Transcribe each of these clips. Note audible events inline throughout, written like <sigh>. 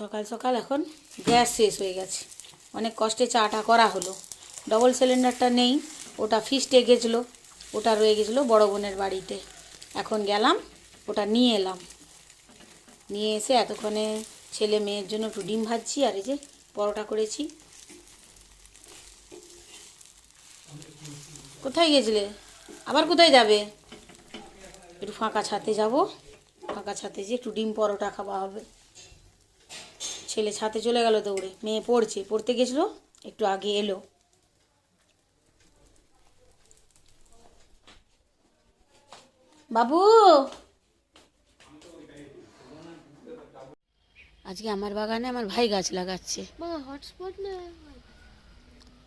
সকাল সকাল এখন গ্যাস শেষ হয়ে গেছে। অনেক কষ্টে চাটা করা হলো। ডবল সিলিন্ডারটা নেই, ওটা ফিস্টে গেছিল, ওটা রয়ে গেছিল বড় বোনের বাড়িতে। এখন গেলাম, ওটা নিয়ে এলাম। নিয়ে এসে এতক্ষণে ছেলে মেয়ের জন্য একটু ডিম ভাজছি, আর এই যে পরোটা করেছি। কোথায় গেছিলে? আবার কোথায় যাবে? একটু ফাঁকা ছাতে যাব, ফাঁকা ছাতে যে একটু ডিম পরোটা খাওয়া হবে। ছেলে ছাতে চলে গেল দৌড়ে মেয়ে পড়ছে পড়তে গেছিল একটু আগে এলো। বাবু! আজকে আমার বাগানে আমার ভাই গাছ লাগাচ্ছে।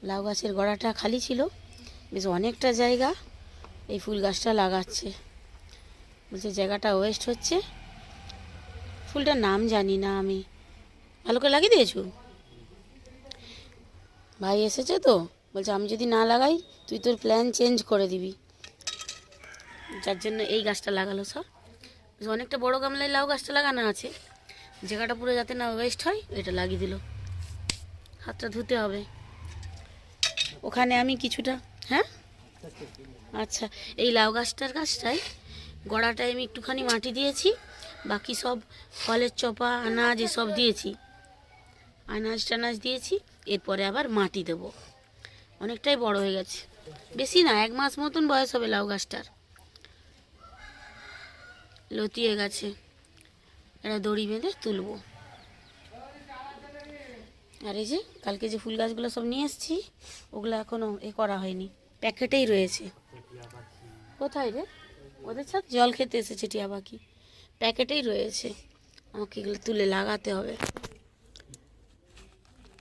লাউ গাছের গোড়াটা খালি ছিল বেশ অনেকটা জায়গা এই ফুল গাছটা লাগাচ্ছে। বলছে জায়গাটা ওয়েস্ট হচ্ছে। ফুলটার নাম জানি না আমি। ভালো করে লাগিয়ে দিয়েছ? ভাই এসেছে তো, বলছে আমি যদি না লাগাই, তুই তোর প্ল্যান চেঞ্জ করে দিবি। যার জন্য এই গাছটা লাগালো সব। অনেকটা বড় গামলায় লাউ গাছটা লাগানো আছে। জায়গাটা পুরো যাতে না ওয়েস্ট হয়, এটা লাগিয়ে দিল। হাতটা ধুতে হবে। ওখানে আমি কিছুটা হ্যাঁ? আচ্ছা এই লাউ গাছটার গাছটায় গোড়াটায় আমি একটুখানি মাটি দিয়েছি, বাকি সব ফলের চপা, আনাজ এসব দিয়েছি। আনাজ টানাজ দিয়েছি, এরপরে আবার মাটি দেব। অনেকটাই বড় হয়ে গেছে। বেশি না, এক মাস মতন বয়স হবে লাউ গাছটার। লতিয়ে গেছে। এটা দড়ি বেঁধে তুলবো। আর এই যে, কালকে যে ফুল গাছগুলো সব নিয়ে এসেছি, ওগুলো এখনও এ করা হয়নি। প্যাকেটেই রয়েছে। কোথায় রে? ওদের সাথে জল খেতে এসেছে টিয়া পাখি। প্যাকেটেই রয়েছে। আমাকে এগুলো তুলে লাগাতে হবে।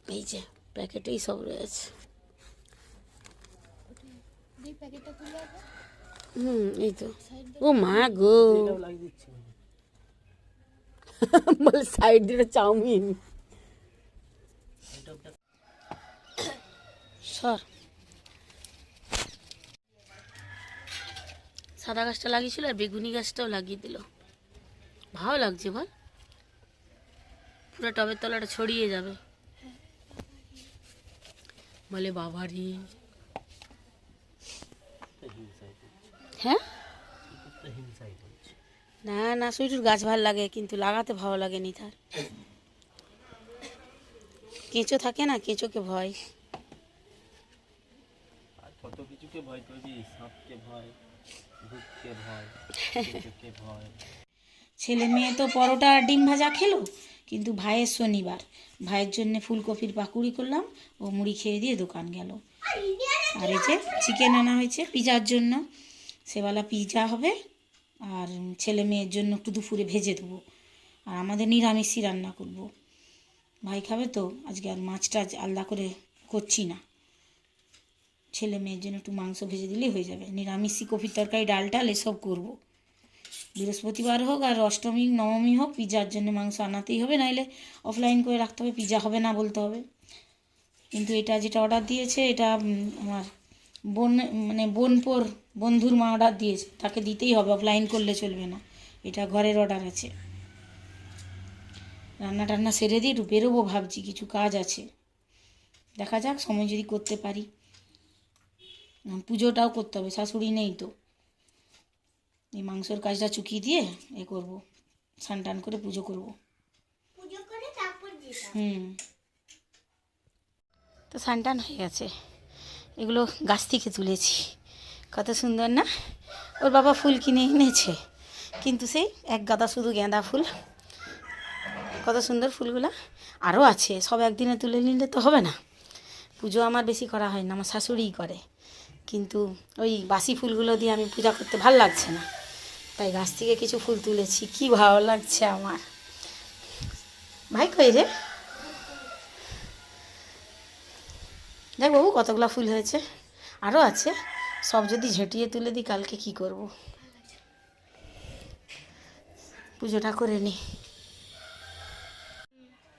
এই যে প্যাকেটেই সব রয়েছে। হুম এই তো। ও মা গো। বলে সাইড দিয়ে চাউমিন। সর। সাদা গাছটা লাগিয়েছিল আর বেগুনি গাছটাও লাগিয়ে দিল। ভালো লাগছে বল। পুরো টবের তলাটা ছড়িয়ে যাবে। বলে বাবারি হ্যাঁ না না সুইটুর গাছ ভালো লাগে কিন্তু লাগাতে ভালো লাগে নি তার কেঁচো থাকে না কেঁচোকে ভয় আর কত কিছুকে ভয় করবি সাপকে ভয় ভূতকে ভয় <laughs> ভয়। ছেলে মেয়ে তো পরোটা আর ডিম ভাজা খেলো, কিন্তু ভাইয়ের শনিবার। ভাইয়ের জন্য ফুলকপির পাকুড়ি করলাম, ও মুড়ি খেয়ে দিয়ে দোকান গেল। আর এই যে চিকেন আনা হয়েছে পিজার জন্য সেবেলা পিজা হবে, আর ছেলে মেয়ের জন্য একটু দুপুরে ভেজে দেবো। আর আমাদের নিরামিষই রান্না করব। ভাই খাবে তো? আজকে আর মাছটা আলাদা করে করছি না। ছেলে মেয়ের জন্য একটু মাংস ভেজে দিলেই হয়ে যাবে। নিরামিষই কপির তরকারি ডাল টাল এসব করব। বৃহস্পতিবার হোক আর অষ্টমী, নবমী হোক, পিজার জন্য মাংস আনাতেই হবে, নাইলে অফলাইন করে রাখতে হবে, পিজা হবে না বলতে হবে। কিন্তু এটা যেটা অর্ডার দিয়েছে, এটা আমার বোন মানে বোনপোর, বন্ধুর মা অর্ডার দিয়েছে, তাকে দিতেই হবে অফলাইন করলে চলবে না, এটা ঘরের অর্ডার আছে। রান্না টান্না সেরে দিয়ে একটু বেরোবো ভাবছি, কিছু কাজ আছে। দেখা যাক, সময় যদি করতে পারি। পুজোটাও করতে হবে, শাশুড়ি নেই তো। এই মাংসর কাজটা চুকিয়ে দিয়ে এ করব স্নান টান করে পুজো করব। পুজো করে তারপর হুম। তো স্নান টান হয়ে গেছে। এগুলো গাছ থেকে তুলেছি। কত সুন্দর না? ওর বাবা ফুল কিনে এনেছে। কিন্তু সেই এক গাদা শুধু গাঁদা ফুল। কত সুন্দর ফুলগুলো। আরও আছে সব একদিনে তুলে নিলে তো হবে না। পুজো আমার বেশি করা হয় না আমার শাশুড়িই করে। কিন্তু ওই বাসি ফুলগুলো দিয়ে আমি পূজা করতে ভালো লাগছে না। তাই গাছ থেকে কিছু ফুল তুলেছি। কি ভালো লাগছে আমার। ভাই কই রে? দেখ বাবু কতগুলো ফুল হয়েছে। আরও আছে। সব যদি ঝেঁটিয়ে তুলে দিই কালকে কি করব? পুজোটা করে নি।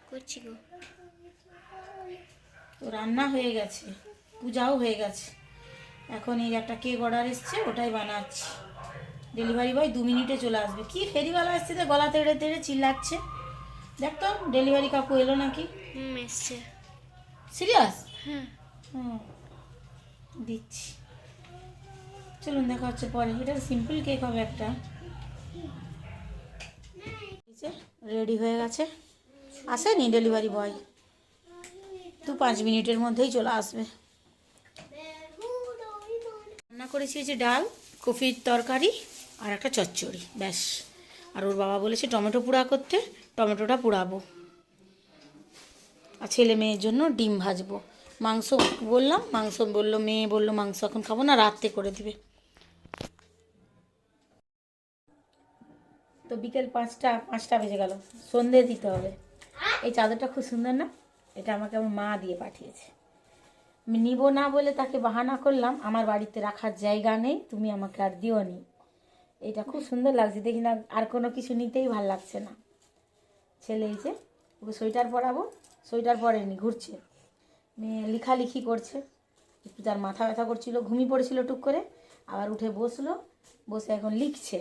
করছি গো। তো রান্না হয়ে গেছে। পূজাও হয়ে গেছে। এখন এই একটা কেক অর্ডার এসছে ওটাই বানাচ্ছি। ডেলিভারি বয় দু মিনিটে চলে আসবে। কি ফেরিওয়ালা এসছে তো গলা তেড়ে তেড়ে চিল্লাচ্ছে? দেখ তো ডেলিভারি কাকু এলো নাকি? হুম এসছে। সিরিয়াস হ্যাঁ হুম দিচ্ছি। চলুন দেখা হচ্ছে পরে। এটা সিম্পল কেক হবে একটা। রেডি হয়ে গেছে। আসেনি ডেলিভারি বয় দু পাঁচ মিনিটের মধ্যেই চলে আসবে। রান্না করেছি হচ্ছে ডাল কফির তরকারি। আর একটা চচ্চড়ি, ব্যাস। আর ওর বাবা বলেছে, টমেটো পোড়া করতে, টমেটোটা পোড়াবো। আর ছেলে মেয়ের জন্য ডিম ভাজবো। মাংস বললাম, মাংস বলল, মেয়ে বলল, মাংস এখন খাব না, রাত্রে করে দিবে। তো বিকেল পাঁচটা পাঁচটা বেজে গেল। সন্ধে দিতে হবে। এই চাদরটা খুব সুন্দর না? এটা আমাকে আমার মা দিয়ে পাঠিয়েছে। নিব না বলে তাকে বাহানা করলাম, আমার বাড়িতে রাখার জায়গা নেই, তুমি আমাকে আর দিও নি এটা খুব সুন্দর লাগছে। দেখি না আর কোনো কিছু নিতেই ভালো লাগছে না। ছেলে এই যে ওকে সোয়েটার পরাবো সোয়েটার পরেনি ঘুরছে। মেয়ে লিখালিখি করছে। একটু তার মাথা ব্যথা করছিল ঘুমিয়ে পড়েছিল টুক করে। আবার উঠে বসল বসে এখন লিখছে।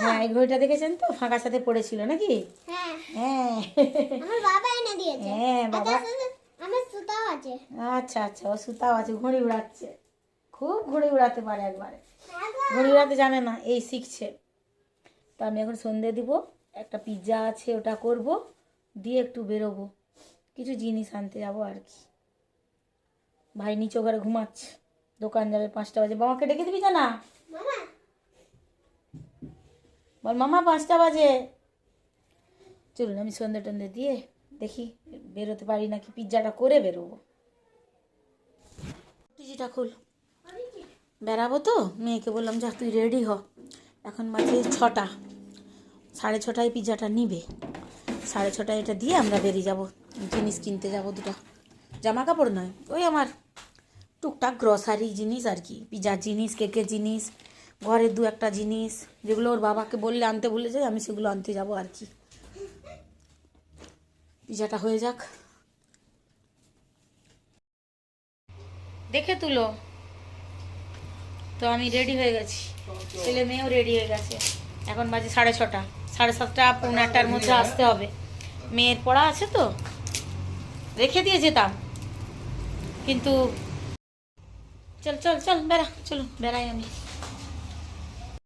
হ্যাঁ এই ঘড়িটা দেখেছেন তো? ফাঁকার সাথে পড়েছিল নাকি? হ্যাঁ। হ্যাঁ। বাবা এনে দিয়েছে। হ্যাঁ বাবা। আমার সুতাও আছে। আচ্ছা আচ্ছা ও সুতাও আছে ঘড়ি উড়াচ্ছে। খুব ঘড়ি উড়াতে পারে একবারে। ঘড়ি জানে না এই শিখছে। তো আমি এখন সন্ধে দিব একটা পিৎজা আছে ওটা করব দিয়ে একটু বেরোবো। কিছু জিনিস আনতে যাব আর কি। ভাই নিচে ঘরে ঘুমাচ্ছে দোকান যাবে পাঁচটা বাজে। বাবাকে ডেকে দিবি না বল মামা পাঁচটা বাজে। চলুন আমি সন্ধে টন্ধে দিয়ে দেখি বেরোতে পারি নাকি? পিৎজাটা করে বেরোবো। টিজিটা খুল। বেরাবো তো? মেয়েকে বললাম, যা, তুই রেডি হ। এখন বাজে ছটা। সাড়ে ছটায় পিৎজাটা নিবে। সাড়ে ছটায় এটা দিয়ে আমরা বেরিয়ে যাব। জিনিস কিনতে যাব দুটো। জামা কাপড় নয়, ওই আমার টুকটাক গ্রসারি জিনিস আর কি। পিজার জিনিস, কেকের জিনিস ঘরের দু একটা জিনিস, যেগুলো ওর বাবাকে বললে, আনতে বলেছে আমি সেগুলো আনতে যাব আর কি। পিজাটা হয়ে যাক। দেখে তুলো। তো আমি রেডি হয়ে গেছি। ছেলে মেয়েও রেডি হয়ে গেছে। এখন বাজে সাড়ে ছটা। সাড়ে সাতটা, পৌনে আটটার মধ্যে আসতে হবে। মেয়ের পড়া আছে তো? রেখে দিয়ে যেতাম। কিন্তু চল চল চল, বেড়া চলুন বেড়াই আমি।